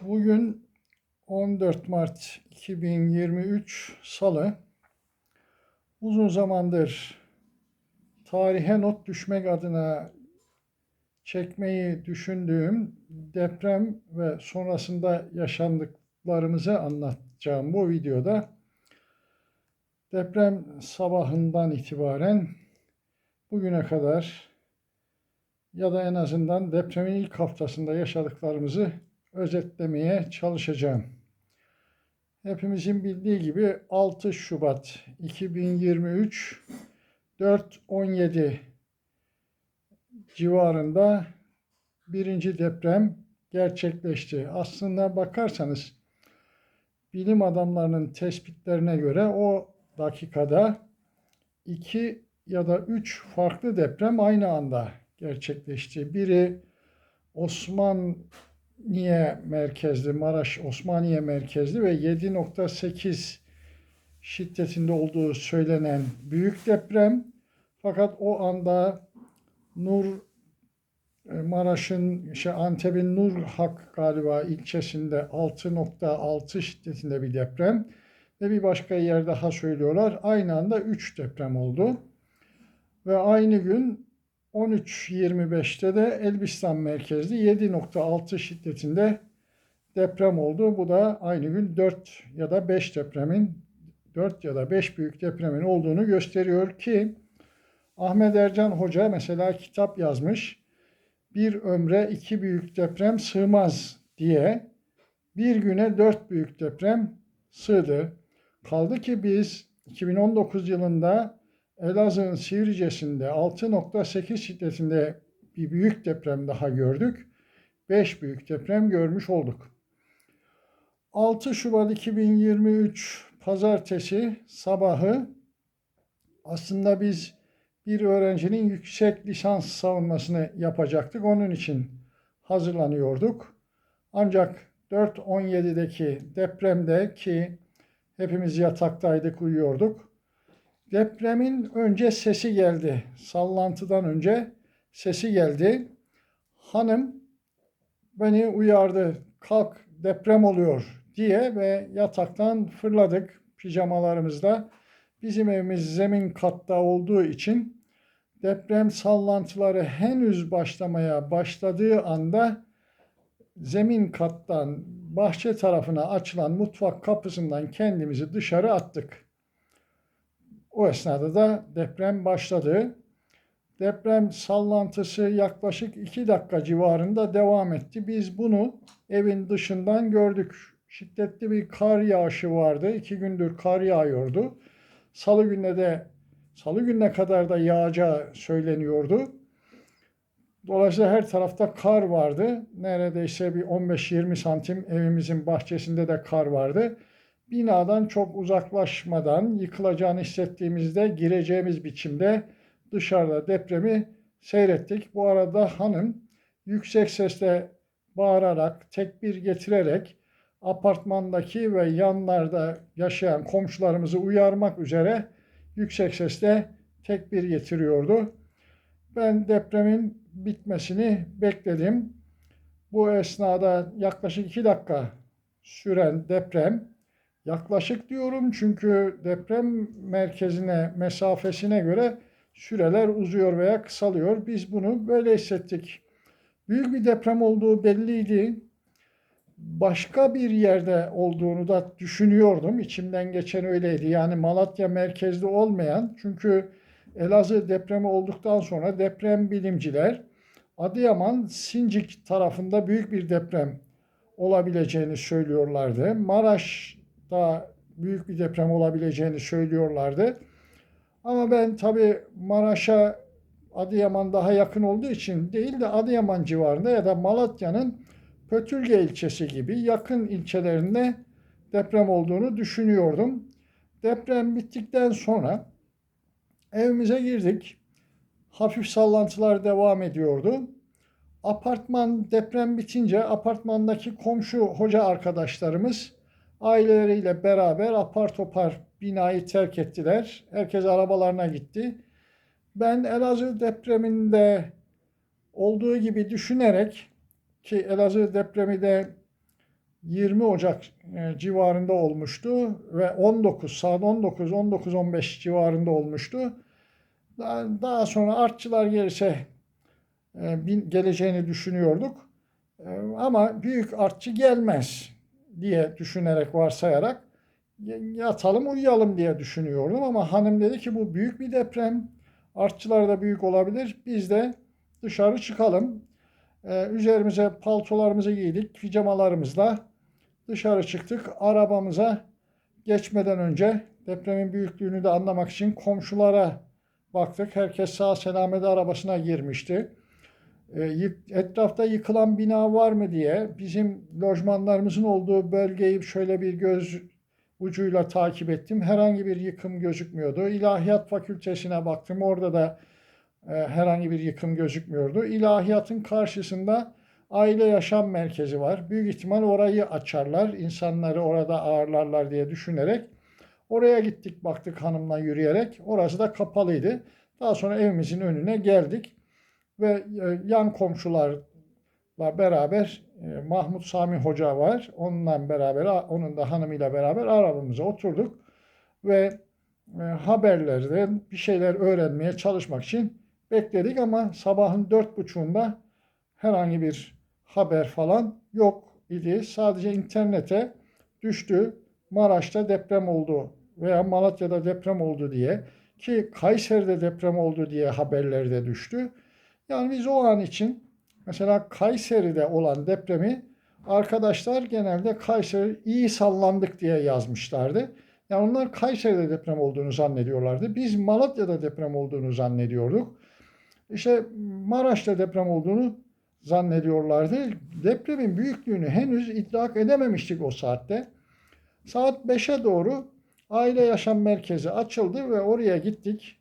Bugün 14 Mart 2023 Salı. Uzun zamandır tarihe not düşmek adına çekmeyi düşündüğüm deprem ve sonrasında yaşandıklarımızı anlatacağım bu videoda. Deprem sabahından itibaren bugüne kadar ya da en azından depremin ilk haftasında yaşadıklarımızı özetlemeye çalışacağım. Hepimizin bildiği gibi 6 Şubat 2023 4.17 civarında birinci deprem gerçekleşti. Aslında bakarsanız bilim adamlarının tespitlerine göre o dakikada iki ya da üç farklı deprem aynı anda gerçekleşti. Biri Osmaniye merkezli, Maraş Osmaniye merkezli ve 7.8 şiddetinde olduğu söylenen büyük deprem. Fakat o anda Nur e, Maraş'ın şey Antep'in Nurhak galiba ilçesinde 6.6 şiddetinde bir deprem ve bir başka yer daha söylüyorlar. Aynı anda 3 deprem oldu. Ve aynı gün 13.25'te de Elbistan merkezli 7.6 şiddetinde deprem oldu. Bu da aynı gün 4 ya da 5 depremin 4 ya da 5 büyük depremin olduğunu gösteriyor ki Ahmet Ercan Hoca mesela kitap yazmış. Bir ömre iki büyük deprem sığmaz diye bir güne dört büyük deprem sığdı. Kaldı ki biz 2019 yılında Elazığ'ın Sivrice'sinde 6.8 şiddetinde bir büyük deprem daha gördük. 5 büyük deprem görmüş olduk. 6 Şubat 2023 pazartesi sabahı aslında biz bir öğrencinin yüksek lisans savunmasını yapacaktık. Onun için hazırlanıyorduk. Ancak 4.17'deki depremde ki hepimiz yataktaydık, uyuyorduk. Depremin önce sesi geldi. Sallantıdan önce sesi geldi. Hanım beni uyardı. Kalk deprem oluyor diye ve yataktan fırladık pijamalarımızda. Bizim evimiz zemin katta olduğu için deprem sallantıları henüz başlamaya başladığı anda zemin kattan bahçe tarafına açılan mutfak kapısından kendimizi dışarı attık. O esnada da deprem başladı. Deprem sallantısı yaklaşık iki dakika civarında devam etti. Biz bunu evin dışından gördük. Şiddetli bir kar yağışı vardı. İki gündür kar yağıyordu. Salı gününe de Salı gününe kadar da yağacağı söyleniyordu. Dolayısıyla her tarafta kar vardı. Neredeyse bir 15-20 santim evimizin bahçesinde de kar vardı. Binadan çok uzaklaşmadan yıkılacağını hissettiğimizde gireceğimiz biçimde dışarıda depremi seyrettik. Bu arada hanım yüksek sesle bağırarak, tekbir getirerek apartmandaki ve yanlarda yaşayan komşularımızı uyarmak üzere yüksek sesle tekbir getiriyordu. Ben depremin bitmesini bekledim. Bu esnada yaklaşık iki dakika süren deprem, yaklaşık diyorum çünkü deprem merkezine mesafesine göre süreler uzuyor veya kısalıyor. Biz bunu böyle hissettik. Büyük bir deprem olduğu belliydi başka bir yerde olduğunu da düşünüyordum. İçimden geçen öyleydi. Yani Malatya merkezli olmayan çünkü Elazığ depremi olduktan sonra deprem bilimciler Adıyaman Sincik tarafında büyük bir deprem olabileceğini söylüyorlardı. Maraş'ta büyük bir deprem olabileceğini söylüyorlardı. Ama ben tabii Maraş'a Adıyaman daha yakın olduğu için değil de Adıyaman civarında ya da Malatya'nın Pötürge ilçesi gibi yakın ilçelerinde deprem olduğunu düşünüyordum. Deprem bittikten sonra evimize girdik. Hafif sallantılar devam ediyordu. Apartman deprem bitince apartmandaki komşu hoca arkadaşlarımız aileleriyle beraber apar topar binayı terk ettiler. Herkes arabalarına gitti. Ben Elazığ depreminde olduğu gibi düşünerek ki Elazığ depremi de 20 Ocak e, civarında olmuştu ve 19 saat 19 19-15 civarında olmuştu. Daha, sonra artçılar gelirse e, geleceğini düşünüyorduk. E, Ama büyük artçı gelmez diye düşünerek varsayarak yatalım uyuyalım diye düşünüyordum ama hanım dedi ki bu büyük bir deprem. Artçılar da büyük olabilir. Biz de dışarı çıkalım. Ee, üzerimize paltolarımızı giydik, pijamalarımızla dışarı çıktık. Arabamıza geçmeden önce depremin büyüklüğünü de anlamak için komşulara baktık. Herkes sağ selamet arabasına girmişti. Yık- etrafta yıkılan bina var mı diye bizim lojmanlarımızın olduğu bölgeyi şöyle bir göz ucuyla takip ettim. Herhangi bir yıkım gözükmüyordu. İlahiyat Fakültesine baktım. Orada da e, herhangi bir yıkım gözükmüyordu. İlahiyatın karşısında aile yaşam merkezi var. Büyük ihtimal orayı açarlar. insanları orada ağırlarlar diye düşünerek oraya gittik baktık hanımla yürüyerek. Orası da kapalıydı. Daha sonra evimizin önüne geldik ve e, yan komşularla beraber e, Mahmut Sami Hoca var. Onunla beraber, onun da hanımıyla beraber arabamıza oturduk ve e, haberlerden bir şeyler öğrenmeye çalışmak için bekledik ama sabahın dört buçuğunda herhangi bir haber falan yok idi. Sadece internete düştü. Maraş'ta deprem oldu veya Malatya'da deprem oldu diye ki Kayseri'de deprem oldu diye haberlerde düştü. Yani biz o an için mesela Kayseri'de olan depremi arkadaşlar genelde Kayseri iyi sallandık diye yazmışlardı. Yani onlar Kayseri'de deprem olduğunu zannediyorlardı. Biz Malatya'da deprem olduğunu zannediyorduk. İşte Maraş'ta deprem olduğunu zannediyorlardı. Depremin büyüklüğünü henüz idrak edememiştik o saatte. Saat 5'e doğru aile yaşam merkezi açıldı ve oraya gittik.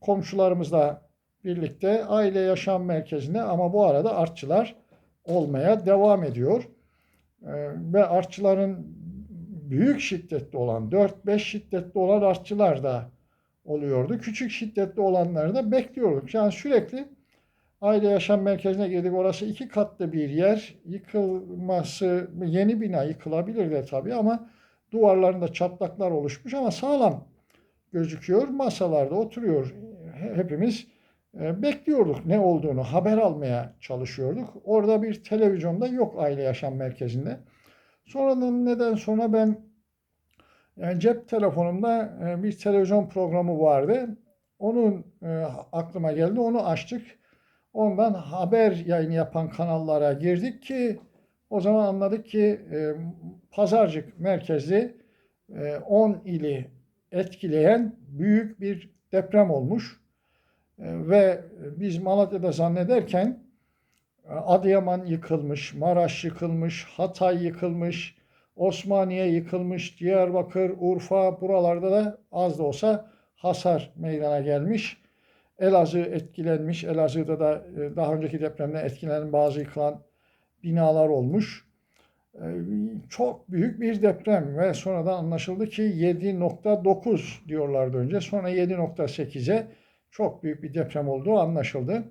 Komşularımızla birlikte aile yaşam merkezine ama bu arada artçılar olmaya devam ediyor. Ee, ve artçıların büyük şiddetli olan 4-5 şiddetli olan artçılar da oluyordu. Küçük şiddetli olanları da bekliyorduk. Yani sürekli aile yaşam merkezine girdik. Orası iki katlı bir yer. Yıkılması, yeni bina yıkılabilir de tabii ama duvarlarında çatlaklar oluşmuş ama sağlam gözüküyor. Masalarda oturuyor. Hepimiz bekliyorduk ne olduğunu, haber almaya çalışıyorduk. Orada bir televizyonda yok aile yaşam merkezinde. Sonradan neden sonra ben yani cep telefonumda e, bir televizyon programı vardı. Onun e, aklıma geldi. Onu açtık. Ondan haber yayını yapan kanallara girdik ki o zaman anladık ki e, Pazarcık merkezli e, 10 ili etkileyen büyük bir deprem olmuş. E, ve biz Malatya'da zannederken e, Adıyaman yıkılmış, Maraş yıkılmış, Hatay yıkılmış, Osmaniye yıkılmış, Diyarbakır, Urfa buralarda da az da olsa hasar meydana gelmiş. Elazığ etkilenmiş. Elazığ'da da e, daha önceki depremden etkilenen bazı yıkılan binalar olmuş. Çok büyük bir deprem ve sonradan anlaşıldı ki 7.9 diyorlardı önce. Sonra 7.8'e çok büyük bir deprem olduğu anlaşıldı.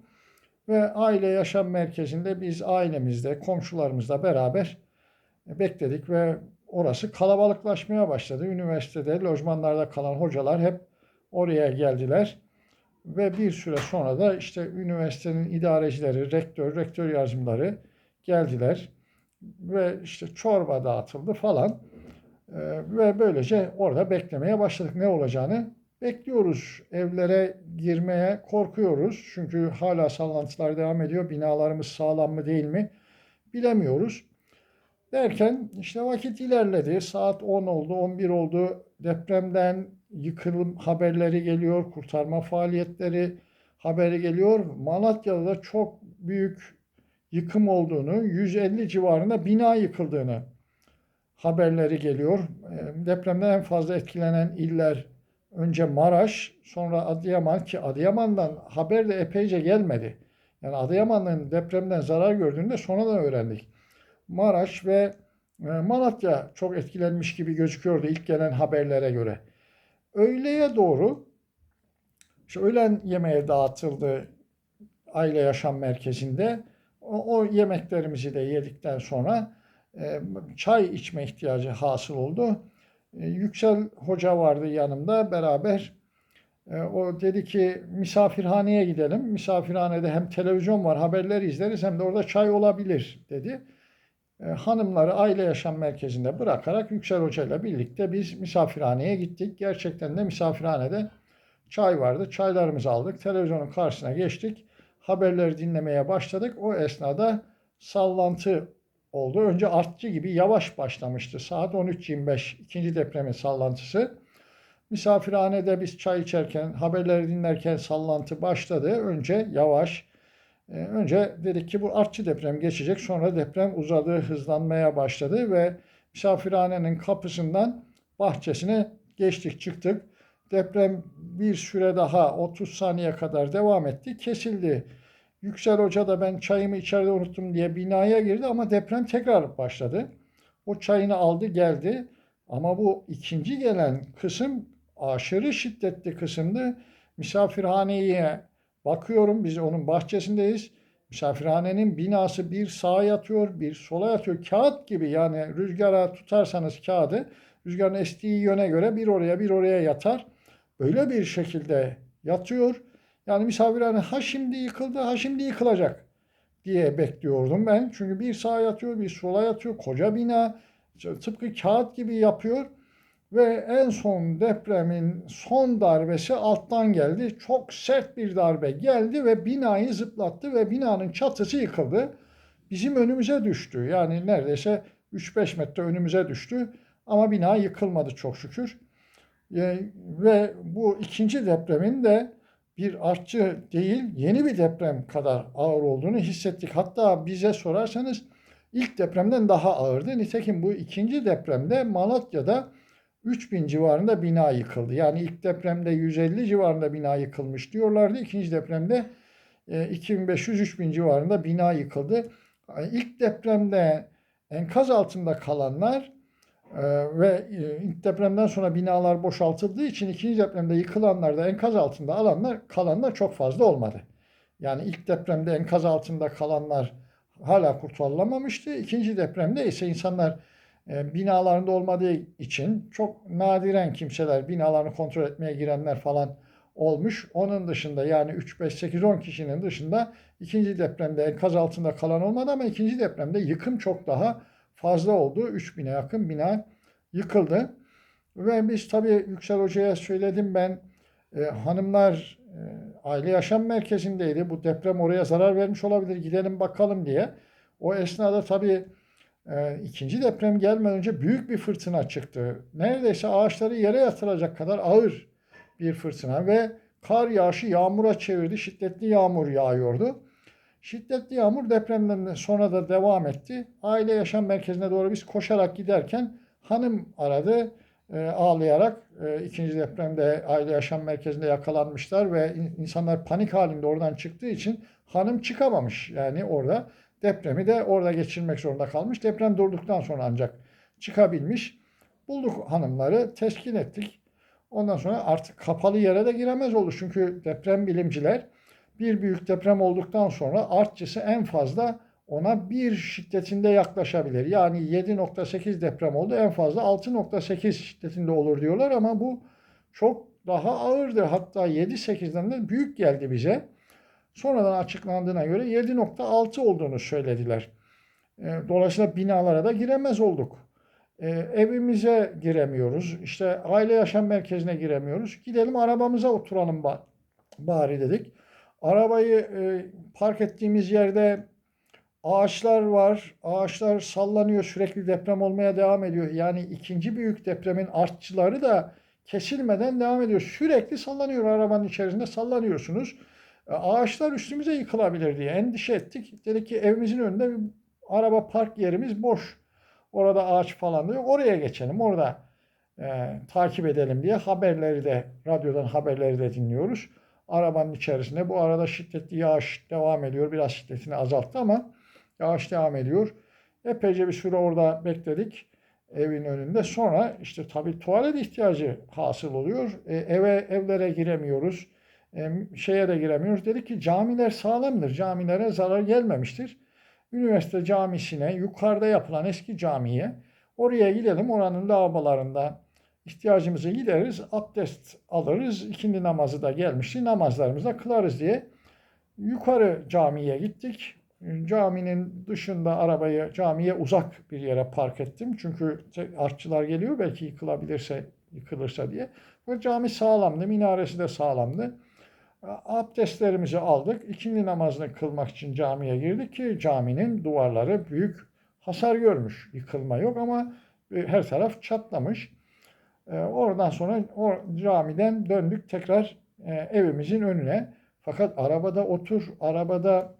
Ve aile yaşam merkezinde biz ailemizle, komşularımızla beraber bekledik ve orası kalabalıklaşmaya başladı. Üniversitede, lojmanlarda kalan hocalar hep oraya geldiler. Ve bir süre sonra da işte üniversitenin idarecileri, rektör, rektör yardımcıları geldiler. Ve işte çorba dağıtıldı falan. Ee, ve böylece orada beklemeye başladık ne olacağını. Bekliyoruz. Evlere girmeye korkuyoruz. Çünkü hala sallantılar devam ediyor. Binalarımız sağlam mı değil mi bilemiyoruz. Derken işte vakit ilerledi. Saat 10 oldu, 11 oldu. Depremden yıkılım haberleri geliyor, kurtarma faaliyetleri haberi geliyor. Malatya'da da çok büyük yıkım olduğunu, 150 civarında bina yıkıldığını haberleri geliyor. Depremden en fazla etkilenen iller önce Maraş, sonra Adıyaman ki Adıyaman'dan haber de epeyce gelmedi. Yani Adıyaman'ın depremden zarar gördüğünü de sonradan öğrendik. Maraş ve e, Malatya çok etkilenmiş gibi gözüküyordu ilk gelen haberlere göre. Öğleye doğru işte öğlen yemeğe dağıtıldı aile yaşam merkezinde. O, o yemeklerimizi de yedikten sonra e, çay içme ihtiyacı hasıl oldu. E, Yüksel Hoca vardı yanımda beraber. E, o dedi ki misafirhaneye gidelim. Misafirhanede hem televizyon var haberleri izleriz hem de orada çay olabilir dedi. E, hanımları aile yaşam merkezinde bırakarak Yüksel Hoca ile birlikte biz misafirhaneye gittik. Gerçekten de misafirhanede çay vardı. Çaylarımızı aldık. Televizyonun karşısına geçtik. Haberleri dinlemeye başladık. O esnada sallantı oldu. Önce artçı gibi yavaş başlamıştı. Saat 13.25 ikinci depremin sallantısı. Misafirhanede biz çay içerken, haberleri dinlerken sallantı başladı. Önce yavaş. Ee, önce dedik ki bu artçı deprem geçecek. Sonra deprem uzadı, hızlanmaya başladı ve misafirhanenin kapısından bahçesine geçtik, çıktık. Deprem bir süre daha 30 saniye kadar devam etti. Kesildi. Yüksel Hoca da ben çayımı içeride unuttum diye binaya girdi ama deprem tekrar başladı. O çayını aldı geldi. Ama bu ikinci gelen kısım aşırı şiddetli kısımdı. Misafirhaneye bakıyorum biz onun bahçesindeyiz. Misafirhanenin binası bir sağa yatıyor, bir sola yatıyor. Kağıt gibi yani rüzgara tutarsanız kağıdı rüzgarın estiği yöne göre bir oraya bir oraya yatar. Böyle bir şekilde yatıyor. Yani misafirhane ha şimdi yıkıldı ha şimdi yıkılacak diye bekliyordum ben. Çünkü bir sağa yatıyor bir sola yatıyor. Koca bina tıpkı kağıt gibi yapıyor. Ve en son depremin son darbesi alttan geldi. Çok sert bir darbe geldi ve binayı zıplattı ve binanın çatısı yıkıldı. Bizim önümüze düştü. Yani neredeyse 3-5 metre önümüze düştü. Ama bina yıkılmadı çok şükür. Ve bu ikinci depremin de bir artçı değil yeni bir deprem kadar ağır olduğunu hissettik. Hatta bize sorarsanız ilk depremden daha ağırdı. Nitekim bu ikinci depremde Malatya'da 3000 civarında bina yıkıldı. Yani ilk depremde 150 civarında bina yıkılmış diyorlardı. İkinci depremde 2500-3000 civarında bina yıkıldı. İlk depremde enkaz altında kalanlar ee, ve e, ilk depremden sonra binalar boşaltıldığı için ikinci depremde yıkılanlar da enkaz altında alanlar kalanlar çok fazla olmadı. Yani ilk depremde enkaz altında kalanlar hala kurtarılamamıştı. İkinci depremde ise insanlar e, binalarında olmadığı için çok nadiren kimseler binalarını kontrol etmeye girenler falan olmuş. Onun dışında yani 3, 5, 8, 10 kişinin dışında ikinci depremde enkaz altında kalan olmadı ama ikinci depremde yıkım çok daha fazla oldu. 3000'e yakın bina yıkıldı. Ve biz tabii Yüksel Hoca'ya söyledim ben e, hanımlar e, aile yaşam merkezindeydi. Bu deprem oraya zarar vermiş olabilir gidelim bakalım diye. O esnada tabii e, ikinci deprem gelmeden önce büyük bir fırtına çıktı. Neredeyse ağaçları yere yatıracak kadar ağır bir fırtına ve kar yağışı yağmura çevirdi. Şiddetli yağmur yağıyordu. Şiddetli yağmur depremden sonra da devam etti. Aile yaşam merkezine doğru biz koşarak giderken hanım aradı e, ağlayarak. E, ikinci depremde aile yaşam merkezinde yakalanmışlar ve insanlar panik halinde oradan çıktığı için hanım çıkamamış. Yani orada depremi de orada geçirmek zorunda kalmış. Deprem durduktan sonra ancak çıkabilmiş. Bulduk hanımları, teskin ettik. Ondan sonra artık kapalı yere de giremez oldu. Çünkü deprem bilimciler bir büyük deprem olduktan sonra artçısı en fazla ona bir şiddetinde yaklaşabilir. Yani 7.8 deprem oldu en fazla 6.8 şiddetinde olur diyorlar ama bu çok daha ağırdır. Hatta 7.8'den de büyük geldi bize. Sonradan açıklandığına göre 7.6 olduğunu söylediler. E, dolayısıyla binalara da giremez olduk. E, evimize giremiyoruz. İşte aile yaşam merkezine giremiyoruz. Gidelim arabamıza oturalım bari dedik. Arabayı e, park ettiğimiz yerde ağaçlar var. Ağaçlar sallanıyor. Sürekli deprem olmaya devam ediyor. Yani ikinci büyük depremin artçıları da kesilmeden devam ediyor. Sürekli sallanıyor arabanın içerisinde sallanıyorsunuz. E, ağaçlar üstümüze yıkılabilir diye endişe ettik. Dedik ki evimizin önünde bir araba park yerimiz boş. Orada ağaç falan yok. Oraya geçelim. Orada e, takip edelim diye haberleri de radyodan haberleri de dinliyoruz arabanın içerisinde. Bu arada şiddetli yağış devam ediyor. Biraz şiddetini azalttı ama yağış devam ediyor. Epeyce bir süre orada bekledik evin önünde. Sonra işte tabii tuvalet ihtiyacı hasıl oluyor. E, eve evlere giremiyoruz. E, şeye de giremiyoruz. Dedik ki camiler sağlamdır. Camilere zarar gelmemiştir. üniversite camisine, yukarıda yapılan eski camiye oraya gidelim. Oranın lavabolarında ihtiyacımızı gideriz, abdest alırız. ikindi namazı da gelmişti. Namazlarımızı da kılarız diye yukarı camiye gittik. Caminin dışında arabayı camiye uzak bir yere park ettim. Çünkü artçılar geliyor belki yıkılabilirse, yıkılırsa diye. Ve cami sağlamdı, minaresi de sağlamdı. Abdestlerimizi aldık. İkindi namazını kılmak için camiye girdik ki caminin duvarları büyük hasar görmüş. Yıkılma yok ama her taraf çatlamış. Oradan sonra o camiden döndük tekrar e, evimizin önüne. Fakat arabada otur, arabada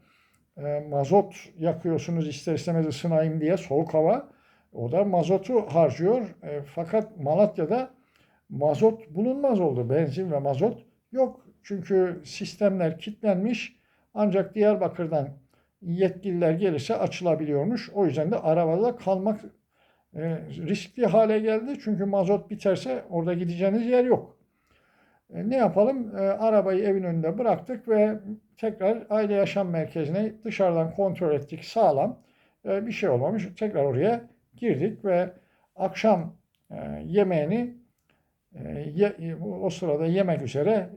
e, mazot yakıyorsunuz ister istemez ısınayım diye soğuk hava. O da mazotu harcıyor. E, fakat Malatya'da mazot bulunmaz oldu. Benzin ve mazot yok. Çünkü sistemler kilitlenmiş. Ancak Diyarbakır'dan yetkililer gelirse açılabiliyormuş. O yüzden de arabada kalmak e, riskli hale geldi. Çünkü mazot biterse orada gideceğiniz yer yok. E, ne yapalım? E, arabayı evin önünde bıraktık ve tekrar aile yaşam merkezine dışarıdan kontrol ettik. Sağlam. Bir şey olmamış. Tekrar oraya girdik ve akşam yemeğini ye, o sırada yemek üzere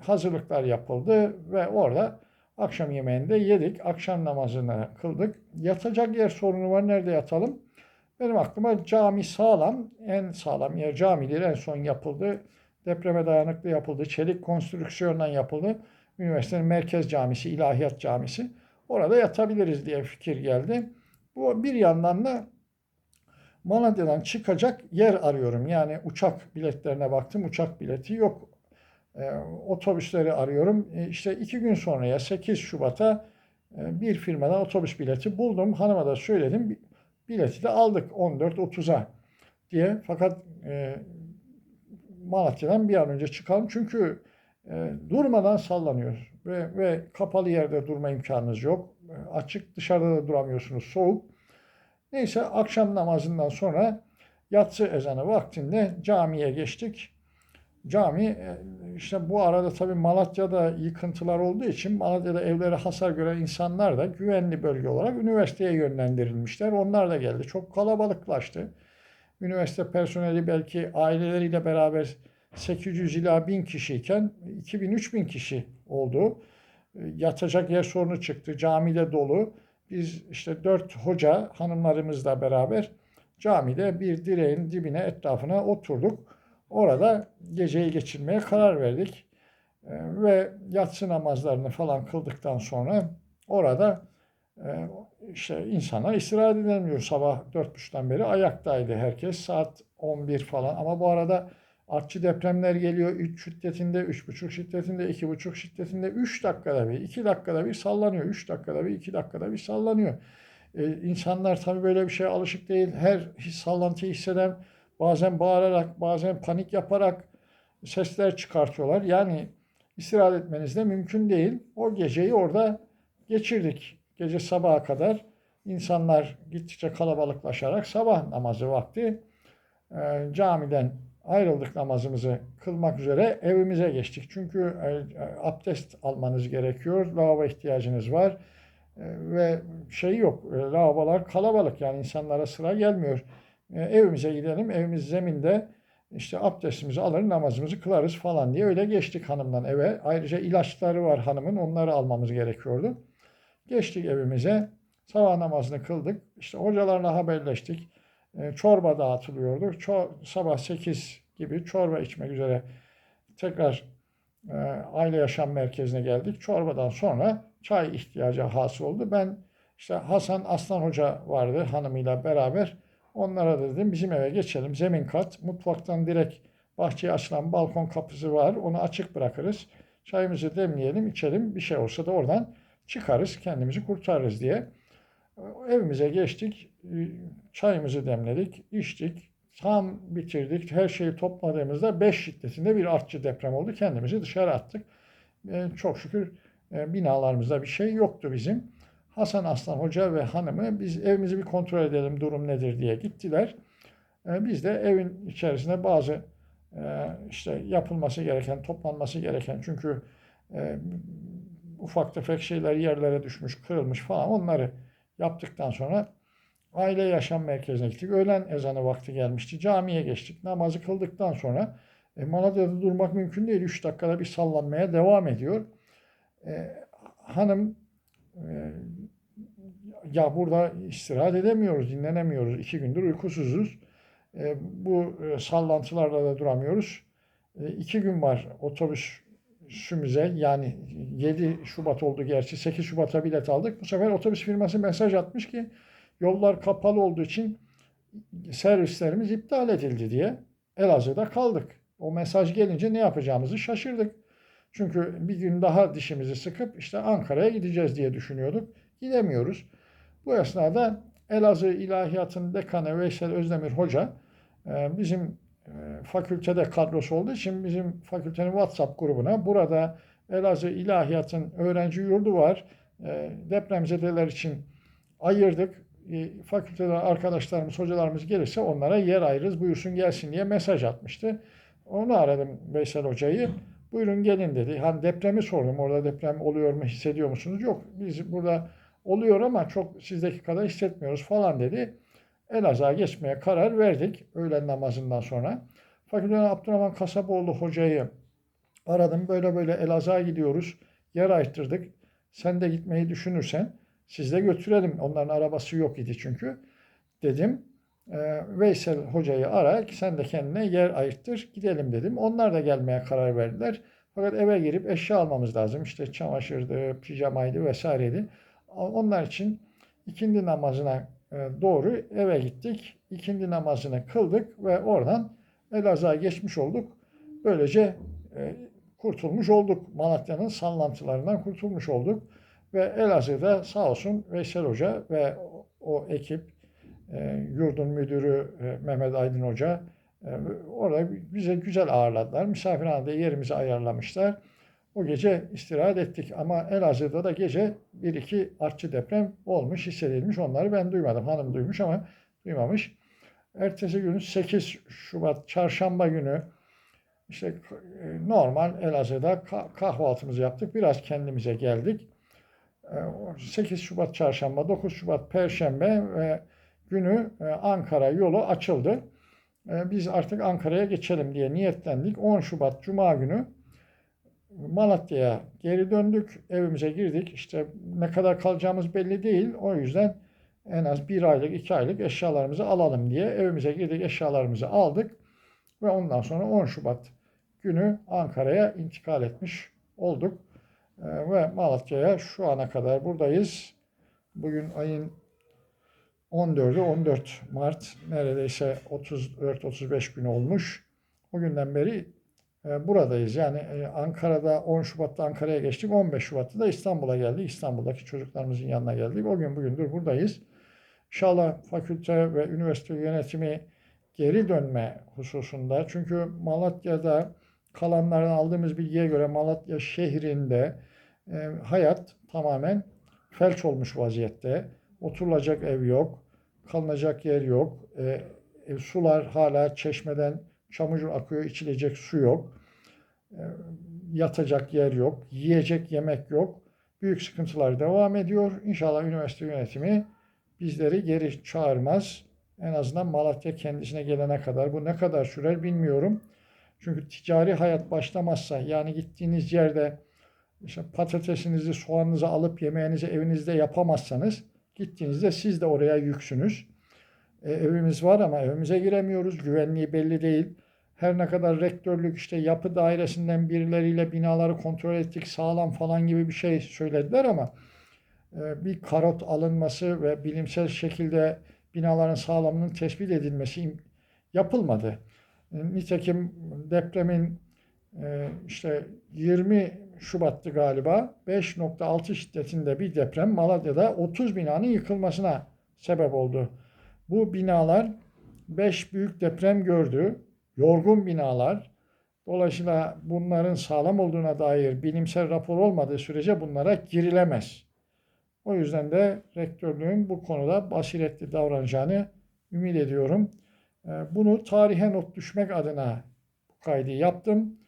hazırlıklar yapıldı ve orada akşam yemeğini de yedik. Akşam namazını kıldık. Yatacak yer sorunu var. Nerede yatalım? Benim aklıma cami sağlam. En sağlam yer camidir. En son yapıldı. Depreme dayanıklı yapıldı. Çelik konstrüksiyondan yapıldı. Üniversitenin merkez camisi, ilahiyat camisi. Orada yatabiliriz diye fikir geldi. Bu bir yandan da Malatya'dan çıkacak yer arıyorum. Yani uçak biletlerine baktım. Uçak bileti yok. E, otobüsleri arıyorum. E, işte iki gün sonraya 8 Şubat'a e, bir firmadan otobüs bileti buldum. Hanıma da söyledim. Bileti aldık 14.30'a diye. Fakat e, Malatya'dan bir an önce çıkalım. Çünkü e, durmadan sallanıyor ve, ve kapalı yerde durma imkanınız yok. E, açık dışarıda da duramıyorsunuz soğuk. Neyse akşam namazından sonra yatsı ezanı vaktinde camiye geçtik. Cami e, işte bu arada tabii Malatya'da yıkıntılar olduğu için Malatya'da evlere hasar gören insanlar da güvenli bölge olarak üniversiteye yönlendirilmişler. Onlar da geldi. Çok kalabalıklaştı. Üniversite personeli belki aileleriyle beraber 800 ila 1000 kişiyken 2000-3000 kişi oldu. Yatacak yer sorunu çıktı. Camide dolu. Biz işte dört hoca hanımlarımızla beraber camide bir direğin dibine etrafına oturduk. Orada geceyi geçirmeye karar verdik. Ve yatsı namazlarını falan kıldıktan sonra orada ee, işte insanlar istirahat edemiyor. Sabah 4.30'dan beri ayaktaydı herkes. Saat 11 falan. Ama bu arada artçı depremler geliyor. 3 şiddetinde, 3.5 şiddetinde, 2.5 şiddetinde, 3 dakikada bir, 2 dakikada bir sallanıyor. 3 dakikada bir, 2 dakikada bir sallanıyor. Ee, insanlar tabii böyle bir şeye alışık değil. Her sallantıyı hisseden bazen bağırarak, bazen panik yaparak sesler çıkartıyorlar. Yani istirahat etmeniz de mümkün değil. O geceyi orada geçirdik gece sabaha kadar insanlar gittikçe kalabalıklaşarak sabah namazı vakti e, camiden ayrıldık namazımızı kılmak üzere evimize geçtik. Çünkü e, abdest almanız gerekiyor, lavabo ihtiyacınız var e, ve şey yok, e, lavabolar kalabalık yani insanlara sıra gelmiyor. E, evimize gidelim, evimiz zeminde işte abdestimizi alır, namazımızı kılarız falan diye öyle geçtik hanımdan eve. Ayrıca ilaçları var hanımın, onları almamız gerekiyordu. Geçtik evimize. Sabah namazını kıldık. İşte hocalarla haberleştik. E, çorba dağıtılıyordu. Sabah 8 gibi çorba içmek üzere tekrar e, aile yaşam merkezine geldik. Çorbadan sonra çay ihtiyacı hasıl oldu. Ben işte Hasan Aslan Hoca vardı hanımıyla beraber. Onlara dedim bizim eve geçelim. Zemin kat. Mutfaktan direkt bahçeye açılan balkon kapısı var. Onu açık bırakırız. Çayımızı demleyelim, içelim. Bir şey olsa da oradan çıkarız, kendimizi kurtarırız diye. Evimize geçtik, çayımızı demledik, içtik, tam bitirdik. Her şeyi topladığımızda 5 şiddetinde bir artçı deprem oldu. Kendimizi dışarı attık. E, çok şükür e, binalarımızda bir şey yoktu bizim. Hasan Aslan Hoca ve hanımı biz evimizi bir kontrol edelim durum nedir diye gittiler. E, biz de evin içerisinde bazı işte yapılması gereken, toplanması gereken çünkü ufak tefek şeyler yerlere düşmüş, kırılmış falan onları yaptıktan sonra aile yaşam merkezine gittik. Öğlen ezanı vakti gelmişti. Camiye geçtik. Namazı kıldıktan sonra e, Malatya'da durmak mümkün değil. 3 dakikada bir sallanmaya devam ediyor. E, hanım e, ya burada istirahat edemiyoruz, dinlenemiyoruz. iki gündür uykusuzuz. E, bu e, sallantılarla da duramıyoruz. E, iki gün var otobüsümüze yani 7 Şubat oldu gerçi 8 Şubat'a bilet aldık. Bu sefer otobüs firması mesaj atmış ki yollar kapalı olduğu için servislerimiz iptal edildi diye Elazığ'da kaldık. O mesaj gelince ne yapacağımızı şaşırdık. Çünkü bir gün daha dişimizi sıkıp işte Ankara'ya gideceğiz diye düşünüyorduk. Gidemiyoruz. Bu esnada Elazığ İlahiyat'ın dekanı Veysel Özdemir Hoca e, bizim e, fakültede kadrosu olduğu için bizim fakültenin WhatsApp grubuna burada Elazığ İlahiyat'ın öğrenci yurdu var. E, Depremzedeler için ayırdık. Fakültede arkadaşlarımız, hocalarımız gelirse onlara yer ayırırız. Buyursun gelsin diye mesaj atmıştı. Onu aradım Veysel Hoca'yı. Buyurun gelin dedi. Hani depremi sordum. Orada deprem oluyor mu hissediyor musunuz? Yok. Biz burada oluyor ama çok sizdeki kadar hissetmiyoruz falan dedi. Elazığ'a geçmeye karar verdik öğlen namazından sonra. Fakülteden Abdurrahman Kasaboğlu hocayı aradım. Böyle böyle Elazığ'a gidiyoruz. Yer ayırttırdık. Sen de gitmeyi düşünürsen siz de götürelim. Onların arabası yok idi çünkü. Dedim. E, Veysel hocayı ara sen de kendine yer ayırttır gidelim dedim. Onlar da gelmeye karar verdiler. Fakat eve girip eşya almamız lazım. İşte çamaşırdı, pijamaydı vesaireydi. Onlar için ikindi namazına e, doğru eve gittik. İkindi namazını kıldık ve oradan Elazığ'a geçmiş olduk. Böylece e, kurtulmuş olduk. Malatya'nın sallantılarından kurtulmuş olduk. Ve Elazığ'da sağ olsun Veysel Hoca ve o ekip, e, yurdun müdürü Mehmet Aydın Hoca orada bize güzel ağırladılar. Misafirhanede yerimizi ayarlamışlar. O gece istirahat ettik ama Elazığ'da da gece bir iki artçı deprem olmuş, hissedilmiş. Onları ben duymadım. Hanım duymuş ama duymamış. Ertesi günü 8 Şubat çarşamba günü işte e, normal Elazığ'da kahvaltımızı yaptık. Biraz kendimize geldik. 8 e, Şubat çarşamba, 9 Şubat perşembe günü e, Ankara yolu açıldı. Biz artık Ankara'ya geçelim diye niyetlendik. 10 Şubat Cuma günü Malatya'ya geri döndük. Evimize girdik. İşte ne kadar kalacağımız belli değil. O yüzden en az bir aylık, iki aylık eşyalarımızı alalım diye evimize girdik. Eşyalarımızı aldık. Ve ondan sonra 10 Şubat günü Ankara'ya intikal etmiş olduk. Ee, ve Malatya'ya şu ana kadar buradayız. Bugün ayın 14'ü 14 Mart neredeyse 34-35 gün olmuş. O günden beri buradayız. Yani e, Ankara'da 10 Şubat'ta Ankara'ya geçtik. 15 Şubat'ta da İstanbul'a geldik. İstanbul'daki çocuklarımızın yanına geldik. O gün bugündür buradayız. İnşallah fakülte ve üniversite yönetimi geri dönme hususunda. Çünkü Malatya'da kalanlardan aldığımız bilgiye göre Malatya şehrinde e, hayat tamamen felç olmuş vaziyette. Oturulacak ev yok, kalınacak yer yok. E, e, sular hala çeşmeden çamur akıyor, içilecek su yok. Ee, yatacak yer yok, yiyecek yemek yok. Büyük sıkıntılar devam ediyor. İnşallah üniversite yönetimi bizleri geri çağırmaz. En azından Malatya kendisine gelene kadar. Bu ne kadar sürer bilmiyorum. Çünkü ticari hayat başlamazsa yani gittiğiniz yerde işte patatesinizi, soğanınızı alıp yemeğinizi evinizde yapamazsanız gittiğinizde siz de oraya yüksünüz. E, evimiz var ama evimize giremiyoruz. Güvenliği belli değil. Her ne kadar rektörlük işte yapı dairesinden birileriyle binaları kontrol ettik sağlam falan gibi bir şey söylediler ama e, bir karot alınması ve bilimsel şekilde binaların sağlamlığının tespit edilmesi yapılmadı. E, nitekim depremin e, işte 20 Şubat'tı galiba 5.6 şiddetinde bir deprem Malatya'da 30 binanın yıkılmasına sebep oldu. Bu binalar 5 büyük deprem gördü yorgun binalar. Dolayısıyla bunların sağlam olduğuna dair bilimsel rapor olmadığı sürece bunlara girilemez. O yüzden de rektörlüğün bu konuda basiretli davranacağını ümit ediyorum. Ee, bunu tarihe not düşmek adına bu kaydı yaptım.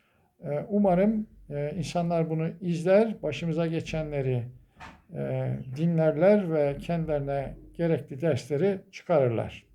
Ee, umarım e, insanlar bunu izler, başımıza geçenleri e, dinlerler ve kendilerine gerekli dersleri çıkarırlar.